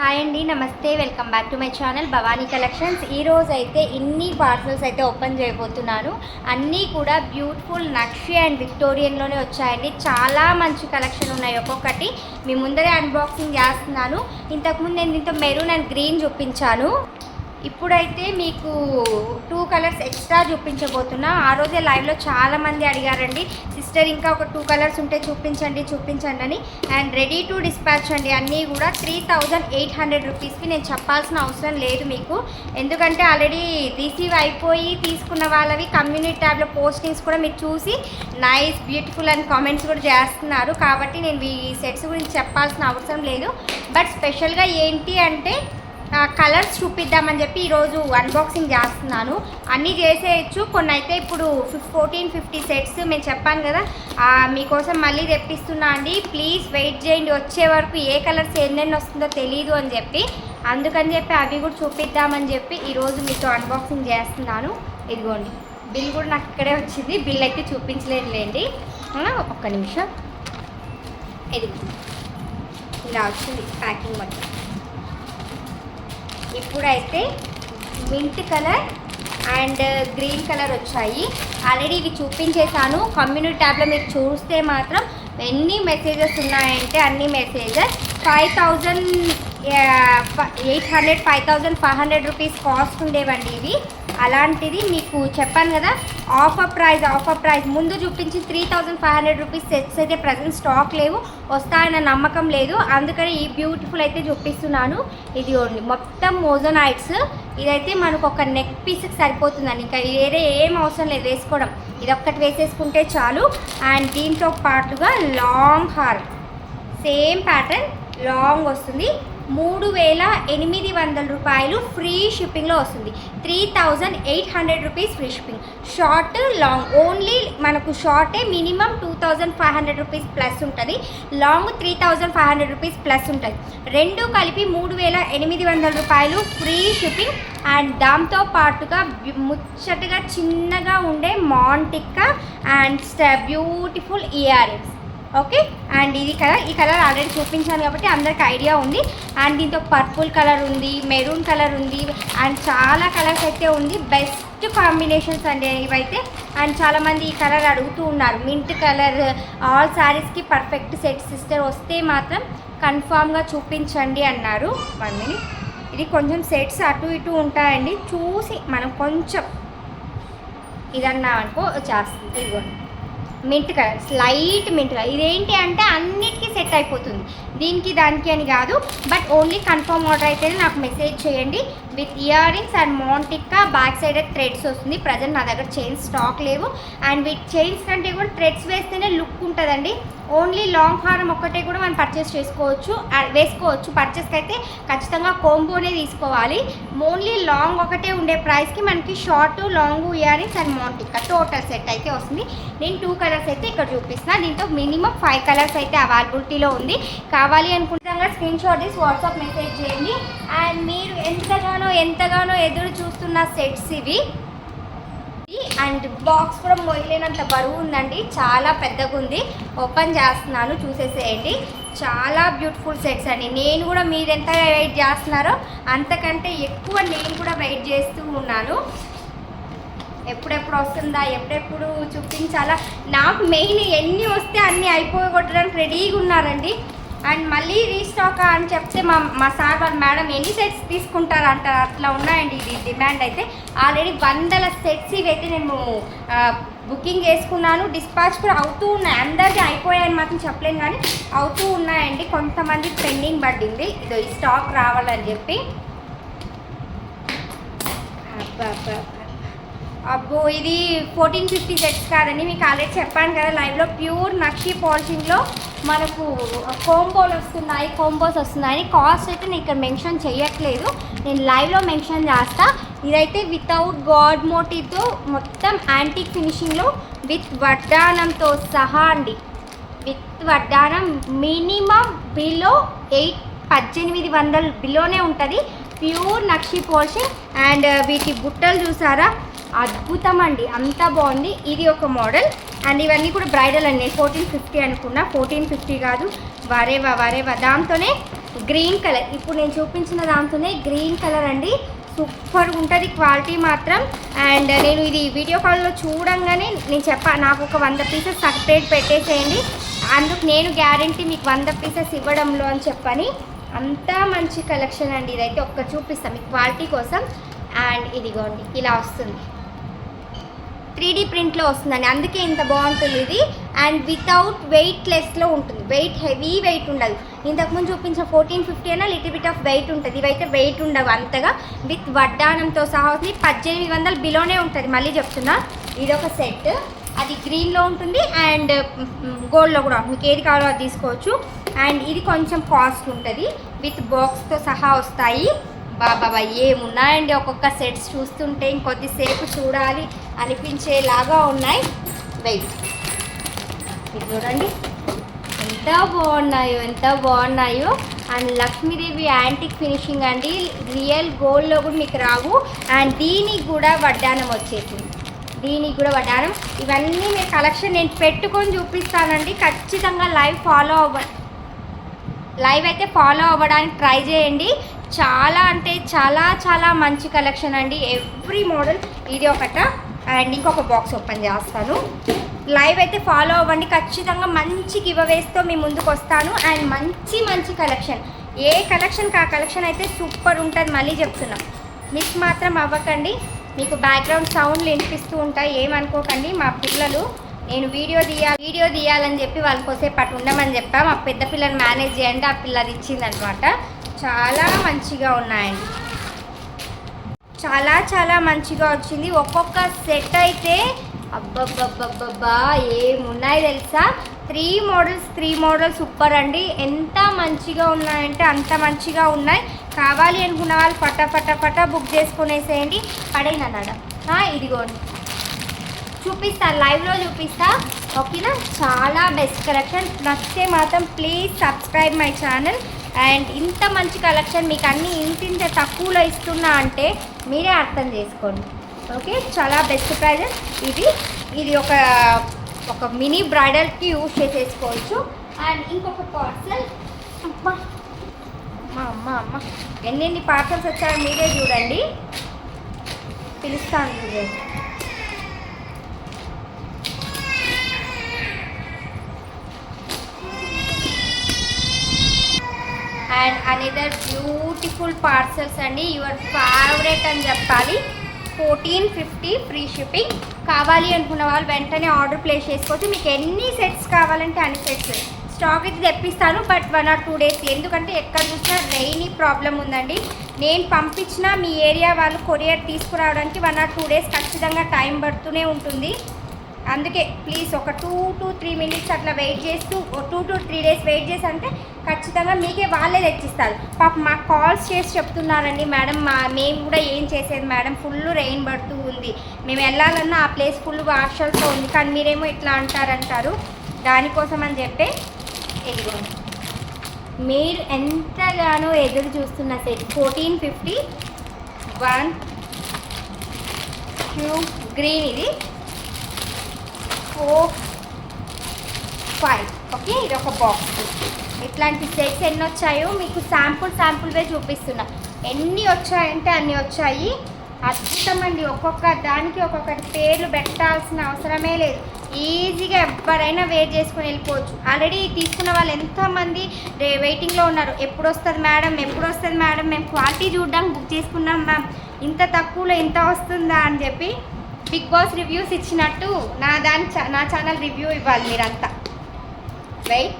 Hi అండి నమస్తే welcome back to my channel Bhavani collections. ఈరోజు అయితే ఇన్ని పార్సల్స్ అయితే ఓపెన్ చేయబోతున్నాను. అన్నీ కూడా బ్యూటిఫుల్ నక్షి అండ్ విక్టోరియన్లోనే వచ్చాయండి. చాలా మంచి కలెక్షన్ ఉన్నాయి ఒక్కొక్కటి. మీ ముందరే అన్బాక్సింగ్ చేస్తున్నాను. ఇంతకుముందు నేను దీంతో మెరూన్ అండ్ గ్రీన్ చూపించాను. ఇప్పుడైతే మీకు టూ కలర్స్ ఎక్స్ట్రా చూపించబోతున్నా. ఆ రోజే లైవ్లో చాలా మంది అడిగారండి సిస్టర్ ఇంకా ఒక టూ కలర్స్ ఉంటే చూపించండి చూపించండి అని. అండ్ రెడీ టు డిస్పాచ్ అండి అన్నీ కూడా త్రీ థౌజండ్ ఎయిట్ హండ్రెడ్ రూపీస్కి నేను చెప్పాల్సిన అవసరం లేదు మీకు. ఎందుకంటే ఆల్రెడీ రిసీవ్ అయిపోయి తీసుకున్న వాళ్ళవి కమ్యూనిటీ ట్యాబ్లో పోస్టింగ్స్ కూడా మీరు చూసి నైస్ బ్యూటిఫుల్ అని కామెంట్స్ కూడా చేస్తున్నారు. కాబట్టి నేను ఈ సెట్స్ గురించి చెప్పాల్సిన అవసరం లేదు. బట్ స్పెషల్గా ఏంటి అంటే కలర్స్ చూపిద్దామని చెప్పి ఈరోజు అన్బాక్సింగ్ చేస్తున్నాను. అన్నీ చేసేయచ్చు. కొన్ని అయితే ఇప్పుడు ఫోర్టీన్ ఫిఫ్టీ సెట్స్ మేము చెప్పాను కదా. మీకోసం మళ్ళీ తెప్పిస్తున్నా అండి. ప్లీజ్ వెయిట్ చేయండి. వచ్చే వరకు ఏ కలర్స్ ఎన్నెన్ని వస్తుందో తెలియదు అని చెప్పి. అందుకని చెప్పి అవి కూడా చూపిద్దామని చెప్పి ఈరోజు మీతో అన్బాక్సింగ్ చేస్తున్నాను. ఇదిగోండి. బిల్ కూడా నాకు ఇక్కడే వచ్చింది. బిల్ అయితే చూపించలేదులేండి. ఒక్క నిమిషం. ఇది ఇలా వచ్చింది. ప్యాకింగ్ మొత్తం. ఇప్పుడైతే mint colour and green colour వచ్చాయి. ఆల్రెడీ ఇవి చూపించేశాను. కమ్యూనిటీ ట్యాబ్లో మీరు చూస్తే మాత్రం ఎన్ని మెసేజెస్ ఉన్నాయంటే అన్ని messages five thousand eight hundred five thousand five hundred rupees cost ఉండేవండి ఇవి. అలాంటిది మీకు చెప్పాను కదా ఆఫర్ ప్రైస్ ఆఫర్ ప్రైస్ ముందు చూపించి three thousand five hundred rupees sets అయితే ప్రజెంట్ స్టాక్ లేవు వస్తాయన్న నమ్మకం లేదు. అందుకని ఈ బ్యూటిఫుల్ అయితే చూపిస్తున్నాను. ఇది ఓన్లీ మొత్తం మోజోనైట్స్ ఇదైతే మనకు ఒక నెక్ పీస్కి సరిపోతుందండి. ఇంకా వేరే ఏం అవసరం లేదు వేసుకోవడం. ఇది ఒక్కటి వేసేసుకుంటే చాలు. అండ్ దీంతో పాటుగా లాంగ్ హార్ సేమ్ ప్యాటర్న్ లాంగ్ వస్తుంది. మూడు వేల ఎనిమిది వందల రూపాయలు ఫ్రీ షిప్పింగ్లో వస్తుంది. Three thousand eight hundred rupees free shipping. Short long only మనకు షార్టే minimum two thousand five hundred rupees plus ఉంటుంది. Long three thousand five hundred rupees plus ఉంటుంది. రెండు కలిపి మూడు వేల ఎనిమిది వందల రూపాయలు ఫ్రీ షిప్పింగ్. అండ్ దాంతో పాటుగా ముచ్చటగా చిన్నగా ఉండే మాంటిక్క and beautiful ear rings. Okay? And ఇది కలర్ ఈ కలర్ ఆల్రెడీ చూపించాను కాబట్టి అందరికి ఐడియా ఉంది. అండ్ దీంతో పర్పుల్ కలర్ ఉంది మెరూన్ కలర్ ఉంది అండ్ చాలా కలర్స్ అయితే ఉంది. బెస్ట్ కాంబినేషన్స్ అండి ఇవైతే. అండ్ చాలామంది ఈ కలర్ అడుగుతూ ఉన్నారు. మింట్ కలర్ ఆల్ శారీస్కి పర్ఫెక్ట్ సెట్ సిస్టర్ వస్తే మాత్రం కన్ఫామ్గా చూపించండి అన్నారు. One minute. ఇది కొంచెం సెట్స్ అటు ఇటు ఉంటాయండి. చూసి మనం కొంచెం ఇదన్నా అనుకో చేస్తుంది ఇదిగోండి. Mint colour slight mint colour ఇదేంటి అంటే అన్నిటికీ సెట్ అయిపోతుంది. దీనికి దానికి అని కాదు బట్ ఓన్లీ కన్ఫర్మ్ ఆర్డర్ అయితేనే నాకు మెసేజ్ చేయండి. విత్ ఇయర్ రింగ్స్ అండ్ మౌంటిక్కా బ్యాక్ సైడ్ థ్రెడ్స్ వస్తుంది. ప్రజెంట్ నా దగ్గర చైన్స్ స్టాక్ లేవు. అండ్ విత్ చైన్స్ కంటే కూడా థ్రెడ్స్ వేస్తేనే లుక్ ఉంటుందండి. ఓన్లీ లాంగ్ హారం ఒక్కటే కూడా మనం పర్చేస్ చేసుకోవచ్చు. వేసుకోవచ్చు. పర్చేస్కి అయితే ఖచ్చితంగా కోంబోనే తీసుకోవాలి. ఓన్లీ లాంగ్ ఒకటే ఉండే ప్రైస్కి మనకి short long ear rings and మౌంటిక్కా total set అయితే వస్తుంది. నేను టూ కలర్స్ అయితే ఇక్కడ చూపిస్తాను దీంతో మినిమం ఫైవ్ కలర్స్ అయితే అవైలబిలిటీలో ఉంది. కావాలి అనుకుంటే ఖచ్చితంగా స్క్రీన్ షాట్ తీసి వాట్సాప్ మెసేజ్ చేయండి. అండ్ మీరు ఎంతగానో ఎంతగానో ఎదురు చూస్తున్న సెట్స్ ఇవి. అండ్ బాక్స్ కూడా మొయ్యలేనంత బరువు ఉందండి. చాలా పెద్దగా ఉంది ఓపెన్ చేస్తున్నాను చూసేసేయండి. చాలా బ్యూటిఫుల్ సెట్స్ అండి. నేను కూడా మీరు ఎంత వెయిట్ చేస్తున్నారో అంతకంటే ఎక్కువ నేను కూడా వెయిట్ చేస్తూ ఉన్నాను. ఎప్పుడెప్పుడు వస్తుందా ఎప్పుడెప్పుడు చూపించాలా? నాకు మెయిన్ ఎన్ని వస్తే అన్నీ అయిపోగొట్టడానికి రెడీగా ఉన్నారండి. అండ్ మళ్ళీ రీస్టాక్ అని చెప్తే మా మా సార్ వాళ్ళ మేడం ఎన్ని సెట్స్ తీసుకుంటారు అంటారు అట్లా ఉన్నాయండి ఇది డిమాండ్ అయితే. ఆల్రెడీ వందల సెట్స్ ఇవైతే నేను బుకింగ్ చేసుకున్నాను. డిస్పాచ్ కూడా అవుతూ ఉన్నాయి. అందరికీ అయిపోయాయని మాత్రం చెప్పలేను కానీ అవుతూ ఉన్నాయండి. కొంతమంది పెండింగ్ పడింది. ఇదో ఈ స్టాక్ రావాలని చెప్పి. అబ్బో ఇది ఫోర్టీన్ ఫిఫ్టీ సెట్స్ కాదండి. మీకు ఆల్రెడీ చెప్పాను కదా లైవ్లో ప్యూర్ నక్షి పాలిషింగ్లో మనకు కోంబోలు వస్తున్నాయి కోంబోస్ వస్తున్నాయి కాస్ట్ అయితే నేను ఇక్కడ మెన్షన్ చేయట్లేదు. నేను లైవ్లో మెన్షన్ చేస్తా. ఇదైతే వితౌట్ గాడ్ మోటివ్తో మొత్తం యాంటిక్ ఫినిషింగ్లో విత్ వడ్డానంతో సహా అండి. విత్ వడ్డానం మినిమం బిలో ఎయిట్ పద్దెనిమిది వందల బిలోనే ఉంటుంది. ప్యూర్ నక్షి పోర్షన్ అండ్ uh, వీటి బుట్టలు చూసారా? అద్భుతం అండి. అంతా బాగుంది. ఇది ఒక మోడల్ అండ్ ఇవన్నీ కూడా బ్రైడల్ అండి. ఫోర్టీన్ ఫిఫ్టీ అనుకున్నా. ఫోర్టీన్ ఫిఫ్టీ కాదు. వరేవా వరేవా. దాంతోనే గ్రీన్ కలర్ ఇప్పుడు నేను చూపించిన దాంతోనే గ్రీన్ కలర్ అండి. సూపర్ ఉంటుంది క్వాలిటీ మాత్రం. అండ్ నేను ఇది వీడియో కాల్లో చూడంగానే నేను చెప్పా నాకు ఒక వంద పీసెస్ సపరేట్ పెట్టేసేయండి. అందుకు నేను గ్యారంటీ మీకు వంద పీసెస్ ఇవ్వడంలో అని చెప్పని అంతా మంచి కలెక్షన్ అండి. ఇదైతే ఒక్క చూపిస్తాం మీకు క్వాలిటీ కోసం. అండ్ ఇదిగోండి ఇలా వస్తుంది. త్రీ డీ ప్రింట్లో వస్తుందండి. అందుకే ఇంత బాగుంటుంది ఇది. అండ్ వితౌట్ వెయిట్ లెస్లో ఉంటుంది. వెయిట్ హెవీ వెయిట్ ఉండదు. ఇంతకుముందు చూపించిన ఫోర్టీన్ ఫిఫ్టీ అయినా లిటిల్ బిట్ ఆఫ్ వెయిట్ ఉంటుంది. ఇవైతే వెయిట్ ఉండవు అంతగా. విత్ వడ్డానంతో సహా వస్తుంది. పద్దెనిమిది వందల బిలోనే ఉంటుంది. మళ్ళీ చెప్తున్నా. ఇది ఒక సెట్ అది గ్రీన్లో ఉంటుంది. అండ్ గోల్డ్లో కూడా మీకు ఏది కావాలో అది తీసుకోవచ్చు. అండ్ ఇది కొంచెం కాస్ట్ ఉంటుంది. విత్ బాక్స్తో సహా వస్తాయి. బాబా ఏమున్నాయండి? ఒక్కొక్క సెట్స్ చూస్తుంటే ఇంకొద్దిసేపు చూడాలి. అనిపించేలాగా ఉన్నాయి. వెయిట్ ఇది చూడండి. ఎంత బాగున్నాయో ఎంత బాగున్నాయో. అండ్ లక్ష్మీదేవి యాంటిక్ ఫినిషింగ్ అండి. రియల్ గోల్డ్లో కూడా మీకు రావు. అండ్ దీనికి కూడా వడ్డానం వచ్చేసింది. దీనికి కూడా వడ్డానం. ఇవన్నీ మీ కలెక్షన్ నేను పెట్టుకొని చూపిస్తానండి. ఖచ్చితంగా లైవ్ ఫాలో అవ్వ లైవ్ అయితే ఫాలో అవ్వడానికి ట్రై చేయండి. చాలా అంటే చాలా చాలా మంచి కలెక్షన్ అండి. ఎవ్రీ మోడల్ ఇది ఒకట. అండ్ ఇంకొక బాక్స్ ఓపెన్ చేస్తాను. లైవ్ అయితే ఫాలో అవ్వండి. ఖచ్చితంగా మంచి గివ్అవేస్తో మీ ముందుకు వస్తాను. అండ్ మంచి మంచి కలెక్షన్ ఏ కలెక్షన్కి ఆ కలెక్షన్ అయితే సూపర్ ఉంటుంది మళ్ళీ చెప్తున్నా. మిస్ మాత్రం అవ్వకండి. మీకు బ్యాక్గ్రౌండ్ సౌండ్లు వినిపిస్తూ ఉంటాయి. ఏమనుకోకండి. మా పిల్లలు నేను వీడియో తీయాలి వీడియో తీయాలని చెప్పి వాళ్ళ కోసేపు అటు ఉండమని చెప్పా. మా పెద్ద పిల్లని మేనేజ్ చేయండి. ఆ పిల్లది ఇచ్చిందనమాట. చాలా మంచిగా ఉన్నాయండి. చాలా చాలా మంచిగా వచ్చింది. ఒక్కొక్క సెట్ అయితే అబ్బబ్బబ్బబ్బబ్బా ఏమున్నాయి తెలుసా? Three models three models super అండి. ఎంత మంచిగా ఉన్నాయంటే అంత మంచిగా ఉన్నాయి. కావాలి అనుకున్న వాళ్ళు ఫటా ఫటా ఫటా బుక్ చేసుకునేసేయండి. పడేనన్నాడ ఇదిగోండి. చూపిస్తా లైవ్లో చూపిస్తా. ఓకేనా? చాలా బెస్ట్ కలెక్షన్. నచ్చితే మాత్రం please subscribe my channel. And ఇంత మంచి కలెక్షన్ మీకు అన్ని ఇంటింత తక్కువలో ఇస్తున్నా అంటే మీరే అర్థం చేసుకోండి. ఓకే చాలా బెస్ట్ ప్రైజెస్ ఇది ఇది ఒక ఒక మినీ బ్రైడల్కి యూజ్ చేసేసుకోవచ్చు అండ్ ఇంకొక పార్సల్ అమ్మా! అమ్మ అమ్మ అమ్మ! ఎన్నెన్ని పార్సల్స్ వచ్చాయో మీరే చూడండి. పిలుస్తాను చూడండి అండ్ అనదర్ బ్యూటిఫుల్ పార్సల్స్ అండి. యువర్ ఫేవరెట్ అని చెప్పాలి. ఫోర్టీన్ ఫిఫ్టీ ఫ్రీ షిప్పింగ్ కావాలి అనుకున్న వాళ్ళు వెంటనే ఆర్డర్ ప్లేస్ చేసుకోవచ్చు. మీకు ఎన్ని సెట్స్ కావాలంటే అన్ని సెట్స్ స్టాక్ అయితే తెప్పిస్తాను but one or two days ఎందుకంటే ఎక్కడ చూసినా రెయినీ ప్రాబ్లం ఉందండి. నేను పంపించిన మీ ఏరియా వాళ్ళు కొరియర్ తీసుకురావడానికి వన్ ఆర్ టూ డేస్ ఖచ్చితంగా టైం పడుతూనే ఉంటుంది. అందుకే ప్లీజ్ ఒక టూ టు త్రీ మినిట్స్ అట్లా వెయిట్ చేస్తూ two to three days wait చేసి అంటే ఖచ్చితంగా మీకే వాళ్ళే తెచ్చిస్తారు. పాప మాకు కాల్స్ చేసి చెప్తున్నారండి మేడం మా మేము కూడా ఏం చేసేది? మేడం ఫుల్ రెయిన్ పడుతూ ఉంది. మేము వెళ్ళాలన్నా ఆ ప్లేస్ ఫుల్ వాషల్తో ఉంది కానీ మీరేమో ఇట్లా అంటారంటారు. దానికోసం అని చెప్పి ఇదిగోండి మీరు ఎంతగానో ఎదురు చూస్తున్న set fourteen fifty one Q green ఇది. ఫోర్ ఫైవ్ ఓకే ఇది ఒక బాక్స్ ఇట్లాంటి సెట్స్ ఎన్ని వచ్చాయో మీకు శాంపుల్ శాంపుల్వే చూపిస్తున్నా. ఎన్ని వచ్చాయంటే అన్ని వచ్చాయి. అద్భుతమండి. ఒక్కొక్క దానికి ఒక్కొక్కటి పేర్లు పెట్టాల్సిన అవసరమే లేదు. ఈజీగా ఎవరైనా వెయిట్ చేసుకుని వెళ్ళిపోవచ్చు. ఆల్రెడీ తీసుకున్న వాళ్ళు ఎంతమంది రే వెయిటింగ్లో ఉన్నారు. ఎప్పుడు వస్తుంది మేడం ఎప్పుడు వస్తుంది మేడం మేము క్వాలిటీ చూడడానికి బుక్ చేసుకున్నాం మ్యామ్ ఇంత తక్కువలో ఇంత వస్తుందా అని చెప్పి బిగ్ బాస్ రివ్యూస్ ఇచ్చినట్టు నా దాని చా- నా ఛానల్ రివ్యూ ఇవ్వాలి మీరంతా. రైట్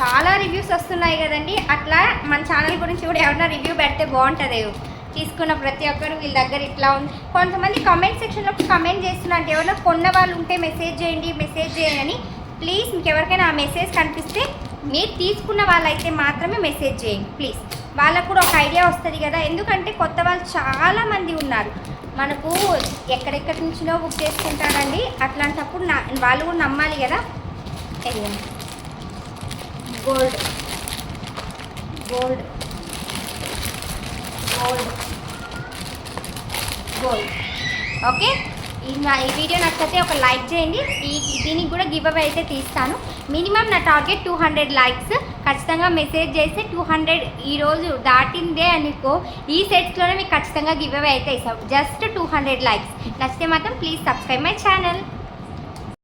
చాలా రివ్యూస్ వస్తున్నాయి కదండి. అట్లా మన ఛానల్ గురించి కూడా ఎవరైనా రివ్యూ పెడితే బాగుంటుంది. తీసుకున్న ప్రతి ఒక్కరు వీళ్ళ దగ్గర ఇట్లా ఉంది. కొంతమంది కమెంట్ సెక్షన్లో కమెంట్ చేస్తున్నారంటే ఎవరైనా కొన్న వాళ్ళు ఉంటే మెసేజ్ చేయండి మెసేజ్ చేయండి అని ప్లీజ్ మీకు ఎవరికైనా ఆ మెసేజ్ కనిపిస్తే మీరు తీసుకున్న వాళ్ళైతే మాత్రమే మెసేజ్ చేయండి ప్లీజ్ వాళ్ళకు కూడా ఒక ఐడియా వస్తుంది కదా. ఎందుకంటే కొత్త వాళ్ళు చాలామంది ఉన్నారు. మనకు ఎక్కడెక్కడి నుంచినో బుక్ చేసుకుంటారండి అట్లాంటప్పుడు నా వాళ్ళు కూడా నమ్మాలి కదా. ఎదిగండి gold gold gold gold okay నా ఈ వీడియో నచ్చితే ఒక లైక్ చేయండి. ఈ దీనికి కూడా గివ్ అవే అయితే తీస్తాను. మినిమం నా టార్గెట్ టూ హండ్రెడ్ లైక్స్. ఖచ్చితంగా మెసేజ్ చేస్తే టూ హండ్రెడ్ ఈరోజు దాటిందే అనుకో. ఈ సెట్స్లోనే మీకు ఖచ్చితంగా గివ్ అవే అయితే ఇస్తాం. Just two hundred likes. నచ్చితే మాత్రం ప్లీజ్ సబ్స్క్రైబ్ మై ఛానల్.